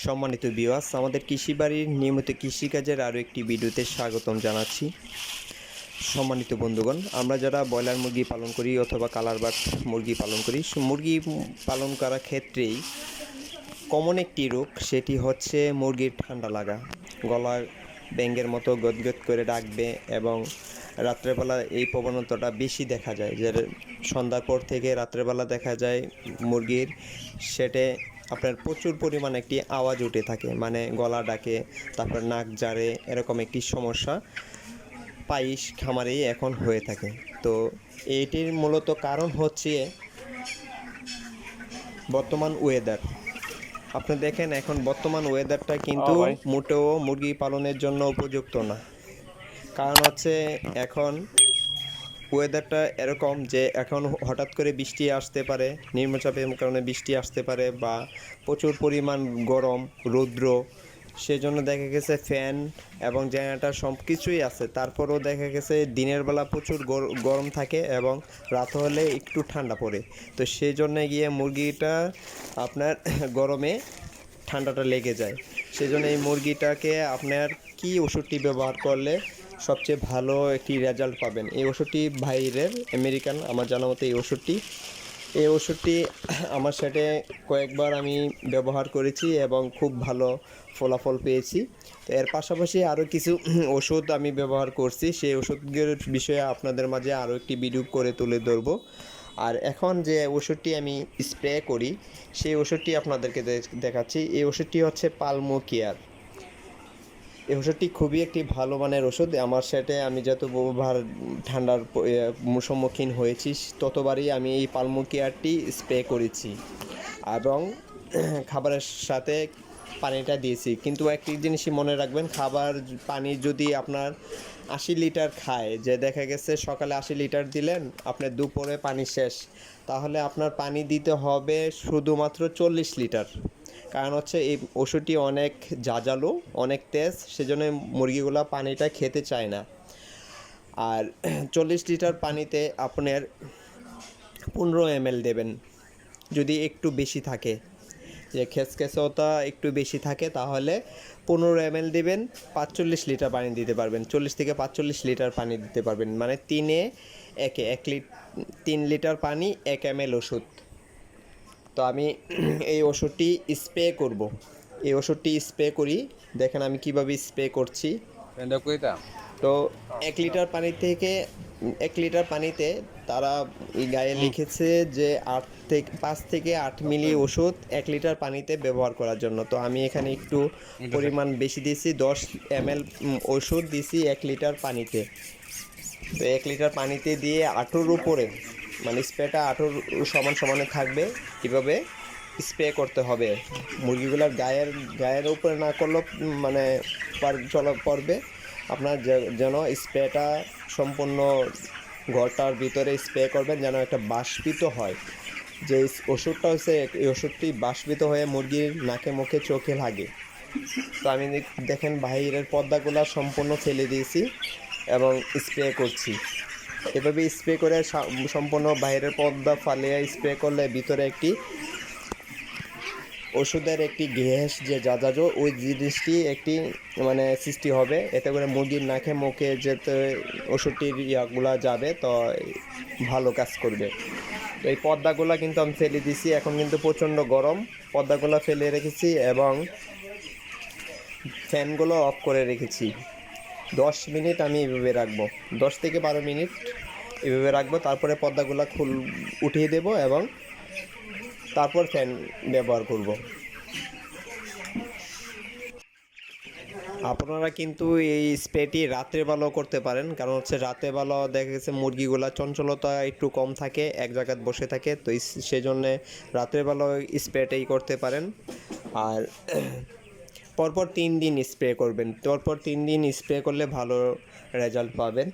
সম্মানিত বিওয়াস আমাদের কৃষি বাড়ির নিয়মিত কৃষিকাজের আরও একটি ভিডিওতে স্বাগতম জানাচ্ছি। সম্মানিত বন্ধুগণ, আমরা যারা ব্রয়লার মুরগি পালন করি অথবা কালারবাট মুরগি পালন করি মুরগি পালন করার ক্ষেত্রেই কমন একটি রোগ, সেটি হচ্ছে মুরগির ঠান্ডা লাগা। গলার ব্যাঙ্গের মতো গদগদ করে ডাকবে এবং রাত্রেবেলা এই প্রবণতাটা বেশি দেখা যায়। যে সন্ধ্যার পর থেকে রাত্রেবেলা দেখা যায় মুরগির সেটে আপনার প্রচুর পরিমাণে একটি আওয়াজ উঠে থাকে। মানে গলা ডাকে তারপর নাক জারে এরকম একটি সমস্যা পাইস খামারেই এখন হয়ে থাকে। তো এইটির মূলত কারণ হচ্ছে বর্তমান ওয়েদার আপনি দেখেন এখন বর্তমান ওয়েদারটা কিন্তু। মোটেও মুরগি পালনের জন্য উপযুক্ত না। কারণ হচ্ছে এখন ওয়েদারটা এরকম যে এখন হঠাৎ করে বৃষ্টি আসতে পারে, নিম্নচাপের কারণে বৃষ্টি আসতে পারে বা প্রচুর পরিমাণ গরম, রৌদ্র, সেজন্য দেখা গেছে ফ্যান এবং জেনারেটার সব কিছুই আছে। তারপরেও দেখা গেছে দিনের বেলা প্রচুর গর- গরম থাকে এবং রাত হলে একটু ঠান্ডা পড়ে। তো সেই জন্য গিয়ে মুরগিটা আপনার গরমে ঠান্ডাটা লেগে যায়। সেই জন্য এই মুরগিটাকে আপনার কি ওষুধটি ব্যবহার করলে সবচেয়ে ভালো একটি রেজাল্ট পাবেন। এই ওষুধটি বাইরের আমেরিকান আমার জানা মতো এই ওষুধটি। এই ওষুধটি আমার সাথে কয়েকবার আমি ব্যবহার করেছি এবং খুব ভালো ফলাফল পেয়েছি। তো এর পাশাপাশি আরও কিছু ওষুধ আমি ব্যবহার করছি। সেই ওষুধের বিষয়ে আপনাদের মাঝে আরও একটি ভিডিও করে তুলে ধরবো। আর এখন যে ওষুধটি আমি স্প্রে করি, সেই ওষুধটি আপনাদেরকে দেখাচ্ছি। এই ওষুধটি হচ্ছে পালমো কেয়ার এই ওষুধটি খুবই একটি ভালো মানের ওষুধ আমার সেটে আমি যত ব্যবহার ঠান্ডার সম্মুখীন হয়েছি, ততবারই আমি এই পালমো কেয়ারটি স্প্রে করেছি এবং খাবারের সাথে পানিটা দিয়েছি। কিন্তু একটি জিনিসই মনে রাখবেন, খাবার পানি যদি আপনার আশি লিটার খায়, যে দেখা গেছে সকালে আশি লিটার দিলেন আপনার দুপুরে পানি শেষ, তাহলে আপনার পানি দিতে হবে শুধুমাত্র চল্লিশ লিটার। কারণ হচ্ছে এই ওষুধটি অনেক জাজালো অনেক তেজ, সেজন্য মুরগিগুলো পানিটা খেতে চায় না। আর চল্লিশ লিটার পানিতে আপনার পনেরো এম দেবেন, যদি একটু বেশি থাকে। যে খেসখেসতা একটু বেশি থাকে, তাহলে পনেরো এম এল দেবেন, পাঁচচল্লিশ লিটার পানি দিতে পারবেন, চল্লিশ থেকে পাঁচচল্লিশ লিটার পানি দিতে পারবেন। মানে তিনে একে, এক লিট তিন লিটার পানি, এক এম এল ওষুধ। তো আমি এই ওষুধটি স্প্রে করব। এই ওষুধটি স্প্রে করি। দেখেন আমি কীভাবে স্প্রে করছি। তো এক লিটার পানি থেকে এক লিটার পানিতে তারা এই গায়ে লিখেছে যে আট থেকে পাঁচ থেকে আট মিলি ওষুধ এক লিটার পানিতে ব্যবহার করার জন্য। তো আমি এখানে একটু পরিমাণ বেশি দিয়েছি দশ এম এল ওষুধ দিয়েছি এক লিটার পানিতে। তো এক লিটার পানিতে দিয়ে আঁটুর উপরে মানে স্প্রেটা আঁটুর সমান সমানে থাকবে। কীভাবে? স্প্রে করতে হবে। মুরগিগুলোর গায়ের গায়ের উপরে না করলেও মানে চলা, পড়বে। আপনার যেন স্প্রেটা সম্পূর্ণ ঘরটার ভিতরে স্প্রে করবেন, যেন একটা বাষ্পিত হয়। যে ওষুধটা হচ্ছে, এই ওষুধটি বাষ্পিত হয়ে মুরগির নাকে, মুখে, চোখে লাগে। তো আমি দেখেন, বাইরের পর্দাগুলো সম্পূর্ণ ফেলে দিয়েছি এবং স্প্রে করছি। এভাবে স্প্রে করে সম্পূর্ণ বাইরের পর্দা ফালিয়ে স্প্রে করলে ভিতরে একটি ওষুধের একটি গ্যাস যে যাজাজ ওই জিনিসটি একটি মানে সৃষ্টি হবে। এতে করে মুরগির নাকে, মুখে যেতে ওষুধটির ইয়াগুলা যাবে, তো ভালো কাজ করবে। এই পর্দাগুলো কিন্তু আমি ফেলে দিছি। এখন কিন্তু প্রচণ্ড গরম। পর্দাগুলো ফেলে রেখেছি এবং ফ্যানগুলো অফ করে রেখেছি। দশ মিনিট আমি এভাবে রাখব। দশ থেকে বারো মিনিট এভাবে রাখব, তারপরে পর্দাগুলো খুল, উঠিয়ে দেবো এবং তারপর ফ্যান ব্যবহার করব। আপনারা কিন্তু এই স্প্রেটি রাতের বেলাও করতে পারেন, কারণ হচ্ছে রাতের বেলা দেখা গেছে মুরগিগুলা চঞ্চলতা একটু কম থাকে, এক জায়গায় বসে থাকে, তো সেজন্যে রাতের বেলাও স্প্রেটাই করতে পারেন। আর পরপর তিন দিন স্প্রে করবেন। পরপর তিন দিন স্প্রে করলে ভালো রেজাল্ট পাবেন।